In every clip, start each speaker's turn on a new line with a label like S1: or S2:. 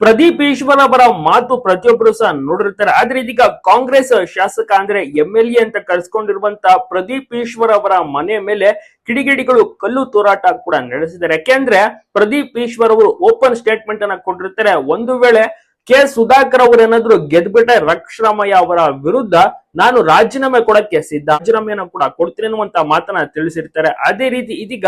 S1: ಪ್ರದೀಪ್ ಈಶ್ವರ್ ಅವರ ಮಾತು ಪ್ರತಿಯೊಬ್ಬರು ಸಹ ನೋಡಿರ್ತಾರೆ. ಆದ್ರೆ ಇದೀಗ ಕಾಂಗ್ರೆಸ್ ಶಾಸಕ ಅಂದ್ರೆ ಎಂ ಎಲ್ ಎ ಅಂತ ಕರ್ಸ್ಕೊಂಡಿರುವಂತ ಪ್ರದೀಪ್ ಈಶ್ವರ್ ಅವರ ಮನೆ ಮೇಲೆ ಕಿಡಿಗಿಡಿಗಳು, ಕಲ್ಲು ತೋರಾಟ ಕೂಡ ನಡೆಸಿದ್ದಾರೆ. ಯಾಕೆಂದ್ರೆ ಪ್ರದೀಪ್ ಈಶ್ವರ್ ಅವರು ಓಪನ್ ಸ್ಟೇಟ್ಮೆಂಟ್ ಅನ್ನ ಕೊಟ್ಟಿರ್ತಾರೆ. ಒಂದು ವೇಳೆ ಕೆ ಸುಧಾಕರ್ ಅವರೇನಾದ್ರು ಗೆದ್ಬಿಟ್ಟೆ ಗೆದ್ಬಿಟ್ರೆ ರಕ್ಷರಾಮಯ್ಯ ಅವರ ವಿರುದ್ಧ ನಾನು ರಾಜೀನಾಮೆ ಕೊಡಕ್ಕೆ ಸಿದ್ಧ. ರಾಜೀನಾಮೆಯನ್ನು ಕೂಡ ಕೊಡ್ತೀನಿ ಅನ್ನುವಂತ ಮಾತನ್ನ ತಿಳಿಸಿರ್ತಾರೆ. ಅದೇ ರೀತಿ ಇದೀಗ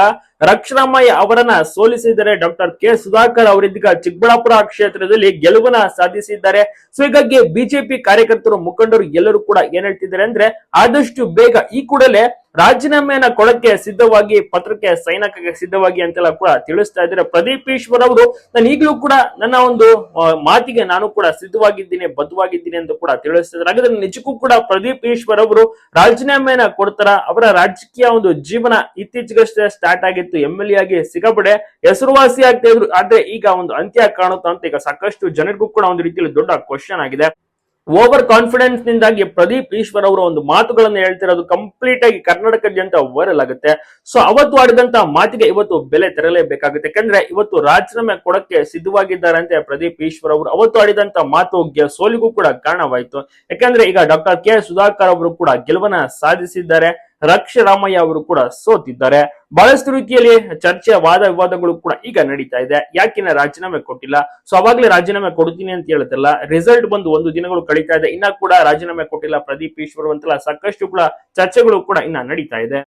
S1: ರಕ್ಷರಾಮಯ್ಯ ಅವರನ್ನ ಸೋಲಿಸಿದರೆ ಡಾಕ್ಟರ್ ಕೆ ಸುಧಾಕರ್ ಅವರಿದ್ದೀಗ ಚಿಕ್ಕಬಳ್ಳಾಪುರ ಕ್ಷೇತ್ರದಲ್ಲಿ ಗೆಲುವನ್ನ ಸಾಧಿಸಿದ್ದಾರೆ. ಸೊ ಹೀಗಾಗಿ ಬಿಜೆಪಿ ಕಾರ್ಯಕರ್ತರು ಮುಖಂಡರು ಎಲ್ಲರೂ ಕೂಡ ಏನ್ ಹೇಳ್ತಿದ್ದಾರೆ ಅಂದ್ರೆ ಆದಷ್ಟು ಬೇಗ ಈ ಕೂಡಲೇ ರಾಜೀನಾಮೆಯನ್ನ ಕೊಡಕ್ಕೆ ಸಿದ್ಧವಾಗಿ, ಪತ್ರಕ್ಕೆ ಸೈನ್ ಹಾಕಕ್ಕೆ ಸಿದ್ಧವಾಗಿ ಅಂತೆಲ್ಲ ಕೂಡ ತಿಳಿಸ್ತಾ ಇದ್ದಾರೆ. ಪ್ರದೀಪ್ ಈಶ್ವರ್ ಅವರು, ನಾನು ಈಗಲೂ ಕೂಡ ನನ್ನ ಒಂದು ಮಾತಿಗೆ ನಾನು ಕೂಡ ಸಿದ್ಧವಾಗಿದ್ದೀನಿ, ಬದ್ಧವಾಗಿದ್ದೀನಿ ಅಂತ ಕೂಡ ತಿಳಿಸ್ತಾ ಇದ್ದಾರೆ. ಹಾಗಾದ್ರೆ ನಿಜಕ್ಕೂ ಕೂಡ ಪ್ರದೀಪ್ ಈಶ್ವರ್ ಅವರು ರಾಜೀನಾಮೆಯನ್ನ ಕೊಡ್ತಾರ, ಅವರ ರಾಜಕೀಯ ಒಂದು ಜೀವನ ಇತ್ತೀಚೆಗಷ್ಟೇ ಸ್ಟಾರ್ಟ್ ಆಗಿತ್ತು ಎಂ ಎಲ್ ಎ ಆಗಿ ಸಿಗಬಡೆ, ಹೆಸರುವಾಸಿ ಆಗ್ತಾ ಇದ್ರು. ಆದ್ರೆ ಈಗ ಒಂದು ಅಂತ್ಯ ಕಾಣುತ್ತಂತ ಈಗ ಸಾಕಷ್ಟು ಜನರಿಗೂ ಕೂಡ ಒಂದು ರೀತಿಯಲ್ಲಿ ದೊಡ್ಡ ಕ್ವಶನ್ ಆಗಿದೆ. ಓವರ್ ಕಾನ್ಫಿಡೆನ್ಸ್ ನಿಂದಾಗಿ ಪ್ರದೀಪ್ ಈಶ್ವರ್ ಅವರು ಒಂದು ಮಾತುಗಳನ್ನು ಹೇಳ್ತಿರೋದು ಕಂಪ್ಲೀಟ್ ಆಗಿ ಕರ್ನಾಟಕದಾದ್ಯಂತ ವೈರಲ್ ಆಗುತ್ತೆ. ಸೊ ಅವತ್ತು ಆಡಿದಂತ ಮಾತಿಗೆ ಇವತ್ತು ಬೆಲೆ ತೆರಲೇಬೇಕಾಗುತ್ತೆ. ಯಾಕಂದ್ರೆ ಇವತ್ತು ರಾಜೀನಾಮೆ ಕೊಡಕ್ಕೆ ಸಿದ್ಧವಾಗಿದ್ದಾರೆ ಅಂತ ಪ್ರದೀಪ್ ಈಶ್ವರ್ ಅವರು. ಅವತ್ತು ಆಡಿದಂತ ಮಾತು ಸೋಲಿಗೂ ಕೂಡ ಕಾರಣವಾಯಿತು. ಯಾಕಂದ್ರೆ ಈಗ ಡಾಕ್ಟರ್ ಕೆ ಸುಧಾಕರ್ ಅವರು ಕೂಡ ಗೆಲುವನ್ನ ಸಾಧಿಸಿದ್ದಾರೆ. ರಕ್ಷ ರಾಮಯ್ಯ ಅವರು ಕೂಡ ಸೋತಿದ್ದಾರೆ. ಬಹಳಷ್ಟು ರೀತಿಯಲ್ಲಿ ಚರ್ಚೆ ವಾದ ವಿವಾದಗಳು ಕೂಡ ಈಗ ನಡೀತಾ ಇದೆ. ಯಾಕಿನ್ನ ರಾಜೀನಾಮೆ ಕೊಟ್ಟಿಲ್ಲ. ಸೊ ಅವಾಗ್ಲೇ ರಾಜೀನಾಮೆ ಕೊಡ್ತೀನಿ ಅಂತ ಹೇಳ್ತಲ್ಲ. ರಿಸಲ್ಟ್ ಬಂದು ಒಂದು ದಿನಗಳು ಕಳೀತಾ ಇದೆ. ಇನ್ನ ಕೂಡ ರಾಜೀನಾಮೆ ಕೊಟ್ಟಿಲ್ಲ ಪ್ರದೀಪ್ ಈಶ್ವರ್ ಅಂತೆಲ್ಲ, ಸಾಕಷ್ಟು ಕೂಡ ಚರ್ಚೆಗಳು ಕೂಡ ಇನ್ನ ನಡೀತಾ ಇದೆ.